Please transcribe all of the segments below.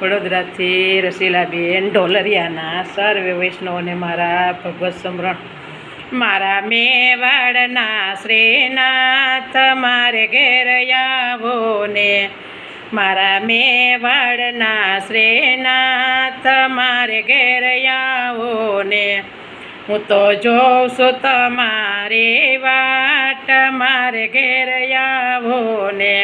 વડોદરાથી રસીલાબેન ઢોલરિયાના સર્વે વૈષ્ણવને મારા ભગવત સમરણ. મારા મેવાડના શ્રીનાથ, મારે ઘેર આવો ને મારા મેવાડના શ્રીનાથ, મારે ઘેર આવો ને હું તો જોઉં છું તમારી વાટ મારે ઘેર આવો ને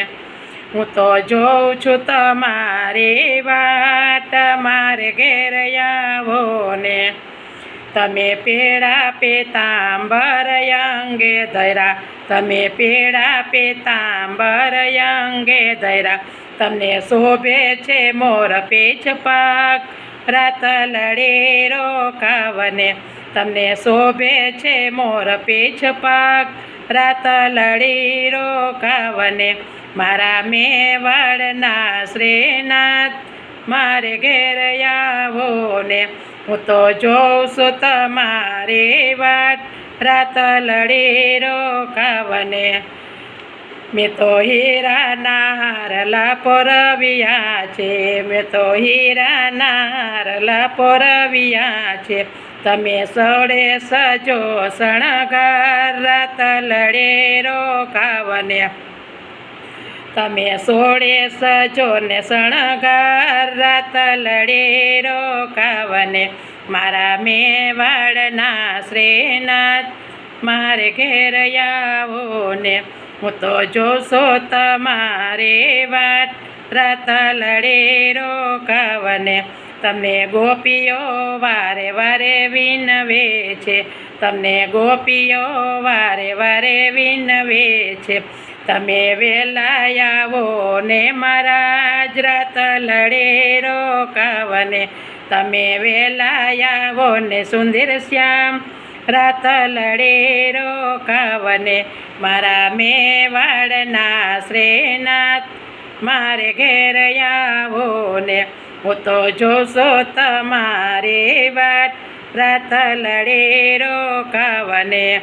હું તો જોઉં છું તમારી વાત, મારે ઘેર આવો ને. તમે પેડા પેતાંબર અંગે ધૈરા, તમે પેડા પેતાંબર અંગે ધૈરા. તમને શોભે છે મોર પેચ પાક, રાત લડે રોકાવને તમને શોભે છે મોર પેચ પાક, રાત લડી રોકાવને મારા મેવાડના શ્રીનાથ, મારે ઘેર આવો ને હું તો જોઉં છું તમારી વાટ રાત લડી રોકાવને. મેં તો હીરાના હારલા પોરવિયા છે, મેં તો હીરાના હારલા પોરવિયા છે. તમે સૌડે સજો શણગાર, રાત લડે રોકાવને. તમે સોળે સજો ને શણગાર રાત લડે રોકાવને મારા મેવાડના શ્રીનાથ, મારે ઘેર આવો ને હું તો જોશો તમારે વાટ રાત લડે રોકાવને તમને ગોપીઓ વારે વારે વિનવે છે. તમને ગોપીઓ વારે વારે વિનવે છે. તમે વેલા આવો ને મહારાજ રાત લડે રોકાવને. તમે વેલા આવો ને સુંદર શ્યામ રાત લડે રોકાવને. મારા મેવાડના શ્રેનાથ, મારે ઘેર આવો ને. હું તો જોશો તમારે વાટ રાત લડે રોકાવને.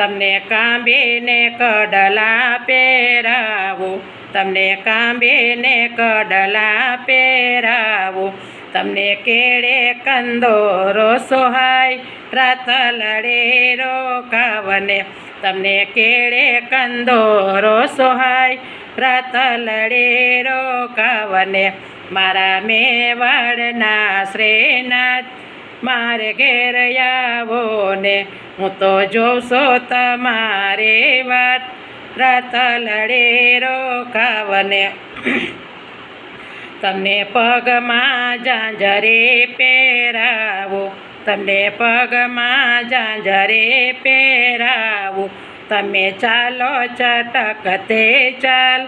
તમને કાંબીને કડલા પહેરાવું. તમને કાંબીને કડલા પહેરાવું. તમને કેળે કંદોરો સોહાય, રાત લડે રોકાવને. તમને કેળે કંદોરો સોહાય, રાત લડે રોકાવને. મારા મેવાડના શ્રીનાથ મારે ઘેર આવો ને, હું તો જોશો તમારે વાત. રાત લડે રોકાવને તમને પગમાં જાંજરે પહેરાવું. તમને પગમાં જાંજરે પહેરાવું. તમે ચાલો ચટકતે ચાલ.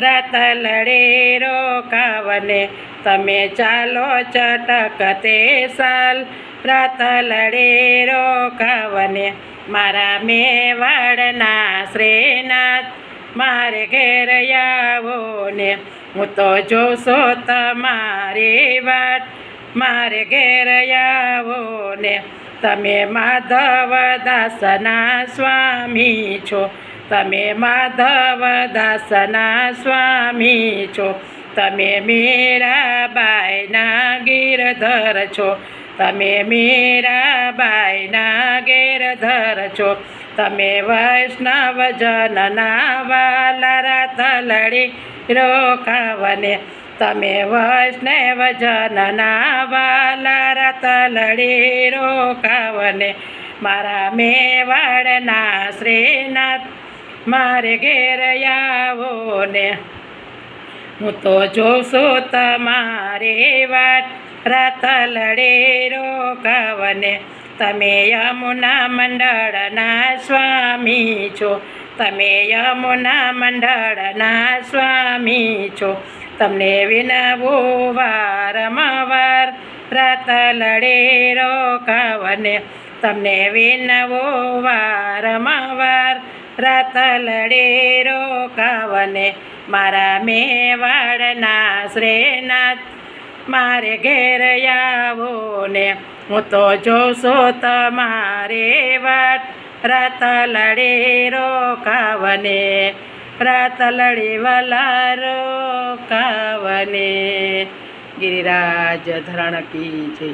રાત લડે રોકાવને તમે ચાલો ચટકતે સાલ. રાત લડે રોકાવને મારા મેવાડના શ્રીનાથ. મારે ઘેર આવો ને હું તો જોશો તમારી વાટ મારે ઘેર આવો ને તમે માધવ દાસના સ્વામી છો. તમે માધવ દાસના સ્વામી છો. તમે મીરાબાઈના ગીરધર છો. તમે મીરાબાઈના ગીરધર છો. તમે વૈષ્ણવ જનના વાલા રાત લડી રોકાવને. તમે વૈષ્ણવ જનના વાલા રાત લડી રોકાવને. મારા મેવાડના શ્રીનાથ મારે ઘેર આવો ને. હું તો જોશો તમારે વાટ રાત લડે રોકાવને તમે યમુના મંડળના સ્વામી છો. તમે યમુના મંડળના સ્વામી છો. તમને વિનવું વાર રાત લડે રોકાવને તમને વિનવો વારંવાર રાત લડે રોકાવને મારા મેવાડના શ્રેનાથ. મારે ઘેર આવો ને હું તો જોશો તમારે વાટ રાત લડેરો રોકાવને રાત લડી વાલા રોકાવને. ગિરિરાજ ધરણ કી જય.